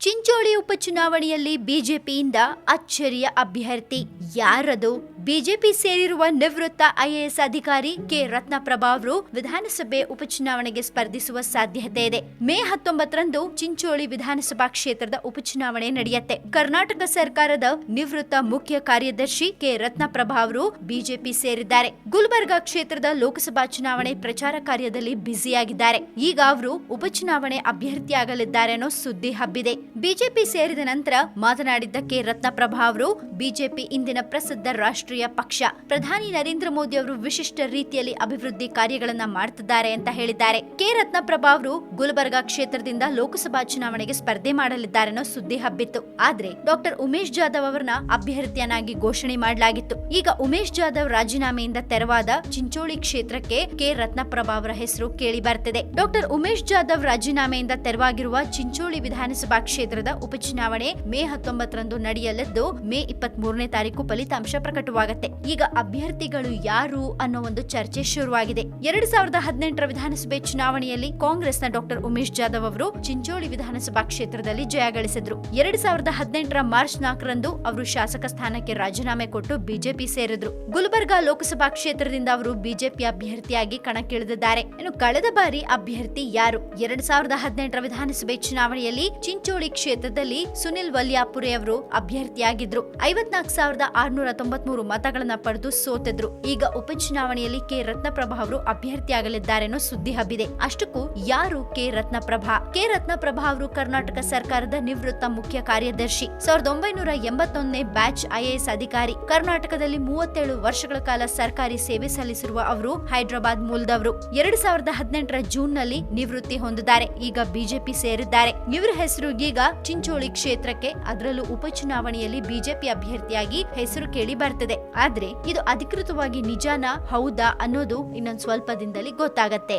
ಚಿಂಚೋಳಿ ಉಪಚುನಾವಣೆಯಲ್ಲಿ ಬಿಜೆಪಿಯಿಂದ ಅಚ್ಚರಿಯ ಅಭ್ಯರ್ಥಿ ಯಾರದು? ಬಿಜೆಪಿ ಸೇರಿರುವ ನಿವೃತ್ತ ಐಎಎಸ್ ಅಧಿಕಾರಿ ಕೆ ರತ್ನಪ್ರಭಾ ಅವರು ವಿಧಾನಸಭೆ ಉಪಚುನಾವಣೆಗೆ ಸ್ಪರ್ಧಿಸುವ ಸಾಧ್ಯತೆ ಇದೆ. ಮೇ ಹತ್ತೊಂಬತ್ತರಂದು ಚಿಂಚೋಳಿ ವಿಧಾನಸಭಾ ಕ್ಷೇತ್ರದ ಉಪಚುನಾವಣೆ ನಡೆಯುತ್ತೆ. ಕರ್ನಾಟಕ ಸರ್ಕಾರದ ನಿವೃತ್ತ ಮುಖ್ಯ ಕಾರ್ಯದರ್ಶಿ ಕೆ ರತ್ನಪ್ರಭಾ ಅವರು ಬಿಜೆಪಿ ಸೇರಿದ್ದಾರೆ. ಗುಲ್ಬರ್ಗಾ ಕ್ಷೇತ್ರದ ಲೋಕಸಭಾ ಚುನಾವಣೆ ಪ್ರಚಾರ ಕಾರ್ಯದಲ್ಲಿ ಬ್ಯುಸಿಯಾಗಿದ್ದಾರೆ. ಈಗ ಅವರು ಉಪಚುನಾವಣೆ ಅಭ್ಯರ್ಥಿಯಾಗಲಿದ್ದಾರೆ ಅನ್ನೋ ಸುದ್ದಿ ಹಬ್ಬಿದೆ. ಬಿಜೆಪಿ ಸೇರಿದ ನಂತರ ಮಾತನಾಡಿದ್ದ ಕೆ ರತ್ನಪ್ರಭಾ ಅವರು, ಬಿಜೆಪಿ ಇಂದಿನ ಪ್ರಸಿದ್ಧ ರಾಷ್ಟ್ರೀಯ ಪಕ್ಷ. ಪ್ರಧಾನಿ ನರೇಂದ್ರ ಮೋದಿ ಅವರು ವಿಶಿಷ್ಟ ರೀತಿಯಲ್ಲಿ ಅಭಿವೃದ್ಧಿ ಕಾರ್ಯಗಳನ್ನ ಮಾಡ್ತಿದ್ದಾರೆ ಅಂತ ಹೇಳಿದ್ದಾರೆ. ಕೆ ರತ್ನಪ್ರಭಾ ಅವರು ಗುಲ್ಬರ್ಗಾ ಕ್ಷೇತ್ರದಿಂದ ಲೋಕಸಭಾ ಚುನಾವಣೆಗೆ ಸ್ಪರ್ಧೆ ಮಾಡಲಿದ್ದಾರೆ ಅನ್ನೋ ಸುದ್ದಿ ಹಬ್ಬಿತ್ತು. ಆದ್ರೆ ಡಾಕ್ಟರ್ ಉಮೇಶ್ ಜಾಧವ್ ಅವರನ್ನ ಅಭ್ಯರ್ಥಿಯನ್ನಾಗಿ ಘೋಷಣೆ ಮಾಡಲಾಗಿತ್ತು. ಈಗ ಉಮೇಶ್ ಜಾಧವ್ ರಾಜೀನಾಮೆಯಿಂದ ತೆರವಾದ ಚಿಂಚೋಳಿ ಕ್ಷೇತ್ರಕ್ಕೆ ಕೆ ರತ್ನಪ್ರಭಾ ಅವರ ಹೆಸರು ಕೇಳಿ ಬರ್ತಿದೆ. ಡಾಕ್ಟರ್ ಉಮೇಶ್ ಜಾಧವ್ ರಾಜೀನಾಮೆಯಿಂದ ತೆರವಾಗಿರುವ ಚಿಂಚೋಳಿ ವಿಧಾನಸಭಾ ಕ್ಷೇತ್ರದ ಉಪಚುನಾವಣೆ ಮೇ ಹತ್ತೊಂಬತ್ತರಂದು ನಡೆಯಲಿದ್ದು ಮೇ ಇಪ್ಪತ್ಮೂರನೇ ತಾರೀಕು ಫಲಿತಾಂಶ ಪ್ರಕಟವಾಗುತ್ತೆ ಈಗ ಅಭ್ಯರ್ಥಿಗಳು ಯಾರು ಅನ್ನೋ ಒಂದು ಚರ್ಚೆ ಶುರುವಾಗಿದೆ. ಎರಡ್ ಸಾವಿರದ ಹದಿನೆಂಟರ ವಿಧಾನಸಭೆ ಚುನಾವಣೆಯಲ್ಲಿ ಕಾಂಗ್ರೆಸ್ನ ಡಾಕ್ಟರ್ ಉಮೇಶ್ ಜಾಧವ್ ಅವರು ಚಿಂಚೋಳಿ ವಿಧಾನಸಭಾ ಕ್ಷೇತ್ರದಲ್ಲಿ ಜಯ ಗಳಿಸಿದ್ರು. ಎರಡ್ ಸಾವಿರದ ಹದಿನೆಂಟರ ಮಾರ್ಚ್ ನಾಲ್ಕರಂದು ಅವರು ಶಾಸಕ ಸ್ಥಾನಕ್ಕೆ ರಾಜೀನಾಮೆ ಕೊಟ್ಟು ಬಿಜೆಪಿ ಸೇರಿದ್ರು. ಗುಲ್ಬರ್ಗಾ ಲೋಕಸಭಾ ಕ್ಷೇತ್ರದಿಂದ ಅವರು ಬಿಜೆಪಿ ಅಭ್ಯರ್ಥಿಯಾಗಿ ಕಣಕ್ಕಿಳಿದಿದ್ದಾರೆ. ಇನ್ನು ಕಳೆದ ಬಾರಿ ಅಭ್ಯರ್ಥಿ ಯಾರು? ಎರಡ್ ಸಾವಿರದ ಹದಿನೆಂಟರ ವಿಧಾನಸಭೆ ಚುನಾವಣೆಯಲ್ಲಿ ಚಿಂಚೋಳಿ ಕ್ಷೇತ್ರದಲ್ಲಿ ಸುನಿಲ್ ವಲ್ಯಾಪುರೆ ಅವರು ಅಭ್ಯರ್ಥಿಯಾಗಿದ್ರು. ಐವತ್ನಾಲ್ಕು ಸಾವಿರದ ಆರ್ನೂರ ತೊಂಬತ್ಮೂರು ಮತಗಳನ್ನ ಪಡೆದು ಸೋತಿದ್ರು. ಈಗ ಉಪಚುನಾವಣೆಯಲ್ಲಿ ಕೆ. ರತ್ನಪ್ರಭಾ ಅವರು ಅಭ್ಯರ್ಥಿಯಾಗಲಿದ್ದಾರೆ ಅನ್ನೋ ಸುದ್ದಿ ಹಬ್ಬಿದೆ. ಅಷ್ಟಕ್ಕೂ ಯಾರು ಕೆ. ರತ್ನಪ್ರಭಾ? ಕೆ. ರತ್ನಪ್ರಭಾ ಅವರು ಕರ್ನಾಟಕ ಸರ್ಕಾರದ ನಿವೃತ್ತ ಮುಖ್ಯ ಕಾರ್ಯದರ್ಶಿ. ಸಾವಿರದ ಒಂಬೈನೂರ ಎಂಬತ್ತೊಂದನೇ ಬ್ಯಾಚ್ ಐಎಎಸ್ ಅಧಿಕಾರಿ. ಕರ್ನಾಟಕದಲ್ಲಿ ಮೂವತ್ತೇಳು ವರ್ಷಗಳ ಕಾಲ ಸರ್ಕಾರಿ ಸೇವೆ ಸಲ್ಲಿಸಿರುವ ಅವರು ಹೈದರಾಬಾದ್ ಮೂಲದವರು. ಎರಡ್ ಸಾವಿರದ ಹದಿನೆಂಟರ ಜೂನ್ನಲ್ಲಿ ನಿವೃತ್ತಿ ಹೊಂದಿದ್ದಾರೆ. ಈಗ ಬಿಜೆಪಿ ಸೇರಿದ್ದಾರೆ. ಇವರ ಹೆಸರು ಈಗ ಚಿಂಚೋಳಿ ಕ್ಷೇತ್ರಕ್ಕೆ. ಅದರಲ್ಲೂ ಉಪಚುನಾವಣೆಯಲ್ಲಿ ಬಿಜೆಪಿ ಅಭ್ಯರ್ಥಿಯಾಗಿ ಹೆಸರು ಕೇಳಿ ಬರ್ತಿದೆ. ಆದ್ರೆ ಇದು ಅಧಿಕೃತವಾಗಿ ನಿಜಾನ ಹೌದಾ ಅನ್ನೋದು ಇನ್ನೊಂದು ಸ್ವಲ್ಪ ದಿನದಲ್ಲಿ ಗೊತ್ತಾಗತ್ತೆ.